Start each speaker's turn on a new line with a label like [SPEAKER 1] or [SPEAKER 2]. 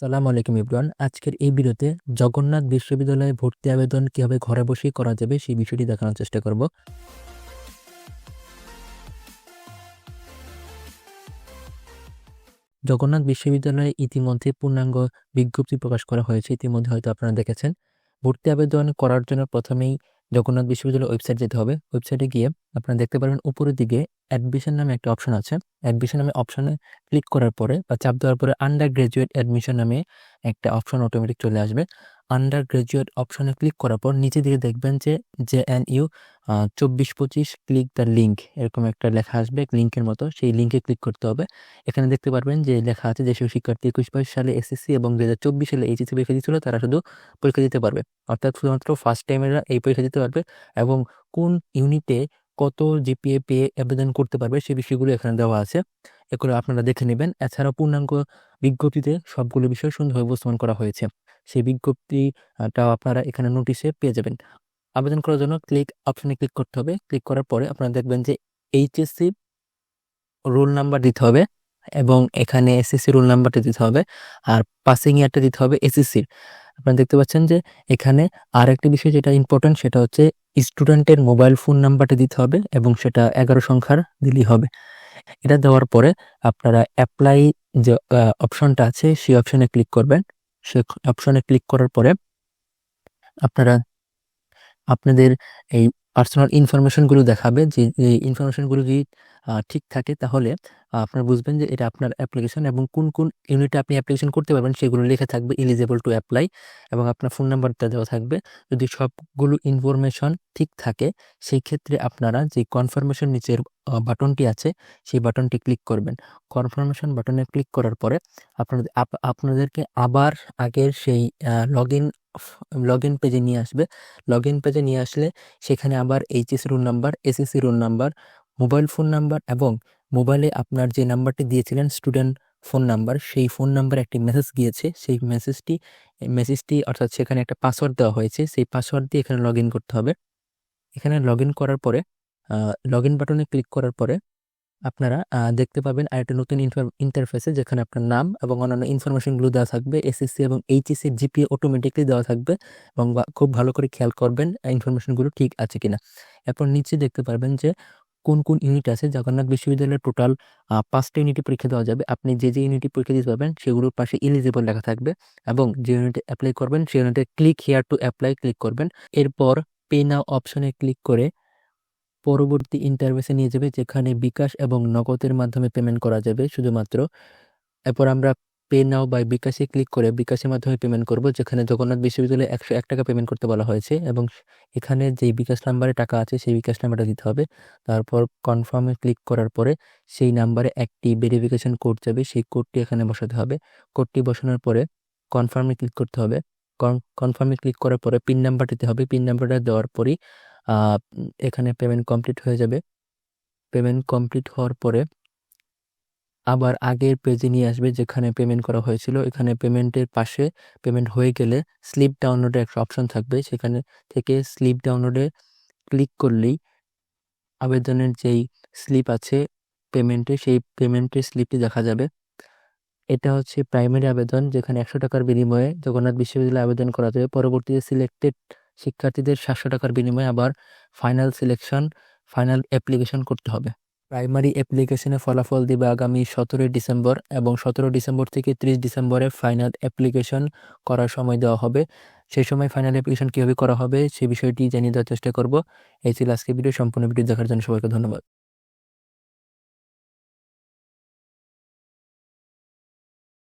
[SPEAKER 1] সালাম আলাইকুম ইব্রান। আজকের এই ভিডিওতে জগন্নাথ বিশ্ববিদ্যালয়ে ভর্তি আবেদন কীভাবে ঘরে বসেই করা যাবে সেই বিষয়টি দেখানোর চেষ্টা করব। জগন্নাথ বিশ্ববিদ্যালয়ে ইতিমধ্যে পূর্ণাঙ্গ বিজ্ঞপ্তি প্রকাশ করা হয়েছে। ইতিমধ্যে হয়তো আপনারা দেখেছেন। ভর্তি আবেদন করার জন্য প্রথমেই জগন্নাথ বিশ্ববিদ্যালয়ের ওয়েবসাইট যেতে হবে। ওয়েবসাইটে গিয়ে আপনারা দেখতে পারবেন উপরের দিকে অ্যাডমিশন নামে একটা অপশন আছে। অ্যাডমিশন নামে অপশনে ক্লিক করার পরে বা চাপ দেওয়ার পরে আন্ডার গ্রাজুয়েট অ্যাডমিশন নামে একটা অপশন অটোমেটিক চলে আসবে। আন্ডার গ্রাজুয়েট অপশনে ক্লিক করার পর নিচে দিকে দেখবেন যে জে এন ইউ চব্বিশ পঁচিশ ক্লিক দ্য লিঙ্ক এরকম একটা লেখা আসবে লিঙ্কের মতো, সেই লিঙ্কে ক্লিক করতে হবে। এখানে দেখতে পারবেন যে লেখা আছে যেসব শিক্ষার্থী একুশ বাইশ সালে এসএসসি এবং দু হাজার চব্বিশ সালে এইচএসসি পরীক্ষা দিয়েছিল, তারা শুধু পরীক্ষা দিতে পারবে। অর্থাৎ শুধুমাত্র ফার্স্ট টাইমেরা এই পরীক্ষা দিতে পারবে এবং কোন ইউনিটে কত জিপিএ পেয়ে আবেদন করতে পারবে, সেই বিষয়গুলো এখানে দেওয়া আছে। এগুলো আপনারা দেখে নেবেন। এছাড়াও পূর্ণাঙ্গ বিজ্ঞপ্তিতে সবগুলো বিষয় সুন্দরভাবে উপস্থাপন করা হয়েছে। সেই বিজ্ঞপ্তিটাও আপনারা এখানে নোটিশে পেয়ে যাবেন। আবেদন করার জন্য ক্লিক অপশানে ক্লিক করতে হবে। ক্লিক করার পরে আপনারা দেখবেন যে এইচএসসি রোল নাম্বার দিতে হবে এবং এখানে এসএসসি রোল নাম্বারটা দিতে হবে আর পাসিং ইয়ারটা দিতে হবে এসএসসির আপনারা দেখতে পাচ্ছেন যে এখানে আর একটা বিষয় যেটা ইম্পর্টেন্ট সেটা হচ্ছে স্টুডেন্টের মোবাইল ফোন নাম্বারটা দিতে হবে এবং সেটা এগারো সংখ্যার দিলেই হবে। এটা দেওয়ার পরে আপনারা অ্যাপ্লাই যে অপশনটা আছে সেই অপশনে ক্লিক করবেন। সে অপশনে ক্লিক করার পরে আপনারা আপনাদের এই পার্সোনাল ইনফরমেশনগুলো দেখাবে যে ইনফরমেশনগুলো যদি ঠিক থাকে তাহলে আপনারা বুঝবেন যে এটা আপনার অ্যাপ্লিকেশন এবং কোন কোন ইউনিটে আপনি অ্যাপ্লিকেশন করতে পারবেন সেগুলো লেখা থাকবে এলিজেবল টু অ্যাপ্লাই এবং আপনার ফোন নাম্বারটা দেওয়া থাকবে। যদি সবগুলো ইনফরমেশন ঠিক থাকে, সেই ক্ষেত্রে আপনারা যে কনফার্মেশন নিচের বাটনটি আছে, সেই বাটনটি ক্লিক করবেন। কনফার্মেশন বাটনে ক্লিক করার পরে আপনাদের আপনাদেরকে আবার আগের সেই লগ ইন লগ ইন পেজে নিয়ে আসবে। লগ ইন পেজে নিয়ে আসলে সেখানে আবার HS roll number SSC roll number mobile phone number এবং মোবাইলে আপনার যে নাম্বারটি দিয়েছিলেন স্টুডেন্ট ফোন নাম্বার সেই ফোন নাম্বার একটি মেসেজ গিয়েছে। সেই মেসেজটি মেসেজটি অর্থাৎ সেখানে একটা পাসওয়ার্ড দেওয়া হয়েছে। সেই পাসওয়ার্ড দিয়ে এখানে লগ করতে হবে। এখানে লগ করার পরে লগ ইন বাটনে ক্লিক করার পরে আপনারা দেখতে পাবেন আর একটা নতুন ইন্টারফেসে যেখানে আপনার নাম এবং অন্যান্য ইনফরমেশনগুলো দেওয়া থাকবে এসএসসি এবং এইচএসসি জিপিএ অটোমেটিকলি দেওয়া থাকবে এবং খুব ভালো করে খেয়াল করবেন ইনফরমেশনগুলো ঠিক আছে কিনা। এরপর নিচে দেখতে পারবেন যে কোন কোন ইউনিট আছে, জগন্নাথ বিশ্ববিদ্যালয়ের টোটাল পাঁচটা ইউনিটে পরীক্ষা দেওয়া যাবে। আপনি যে যে ইউনিটে পরীক্ষা দিতে পারবেন, সেগুলোর পাশে ইলিজিবল লেখা থাকবে এবং যে ইউনিটে অ্যাপ্লাই করবেন সেই ইউনিটে click here to apply click করবেন। এরপর পে নাও অপশনে ক্লিক করে পরবর্তী ইন্টারভেসে নিয়ে যাবে, যেখানে বিকাশ এবং নগদের মাধ্যমে পেমেন্ট করা যাবে শুধুমাত্র। এরপর আমরা পে নাও বা বিকাশে ক্লিক করে বিকাশের মাধ্যমে পেমেন্ট করব, যেখানে জগন্নাথ বিশ্ববিদ্যালয়ে একশো এক টাকা পেমেন্ট করতে বলা হয়েছে এবং এখানে যেই বিকাশ নাম্বারে টাকা আছে, সেই বিকাশ নাম্বারটা দিতে হবে। তারপর কনফার্মে ক্লিক করার পরে সেই নাম্বারে একটি ভেরিফিকেশন কোড যাবে, সেই কোডটি এখানে বসাতে হবে। কোডটি বসানোর পরে কনফার্মে ক্লিক করতে হবে। কনফার্মে ক্লিক করার পরে পিন নাম্বার দিতে হবে। পিন নাম্বারটা দেওয়ার পরই এখানে পেমেন্ট কমপ্লিট হয়ে যাবে। পেমেন্ট কমপ্লিট হওয়ার পরে আবার আগের পেজে নিয়ে আসবে যেখানে পেমেন্ট করা হয়েছিল। এখানে পেমেন্টের পাশে পেমেন্ট হয়ে গেলে স্লিপ ডাউনলোডের একটা অপশন থাকবে। সেখানে থেকে স্লিপ ডাউনলোডে ক্লিক করলেই আবেদনের যেই স্লিপ আছে পেমেন্টে সেই পেমেন্টের স্লিপটি দেখা যাবে। এটা হচ্ছে প্রাইমারি আবেদন যেখানে একশো টাকার বিনিময়ে জগন্নাথ বিশ্ববিদ্যালয়ে আবেদন করা যাবে পরবর্তীতে সিলেক্টেড শিক্ষার্থীদের সাতশো টাকার বিনিময়ে আবার ফাইনাল সিলেকশন ফাইনাল অ্যাপ্লিকেশন করতে হবে। প্রাইমারি অ্যাপ্লিকেশনে ফলাফল দিবে আগামী সতেরোই ডিসেম্বর এবং সতেরো ডিসেম্বর থেকে ত্রিশ ডিসেম্বরে ফাইনাল অ্যাপ্লিকেশন করার সময় দেওয়া হবে। সেই সময় ফাইনাল অ্যাপ্লিকেশন কীভাবে করা হবে সে বিষয়টি জানিয়ে দেওয়ার চেষ্টা করব। এই ছিল আজকে ভিডিও। সম্পূর্ণ ভিডিও দেখার জন্য সবাইকে ধন্যবাদ।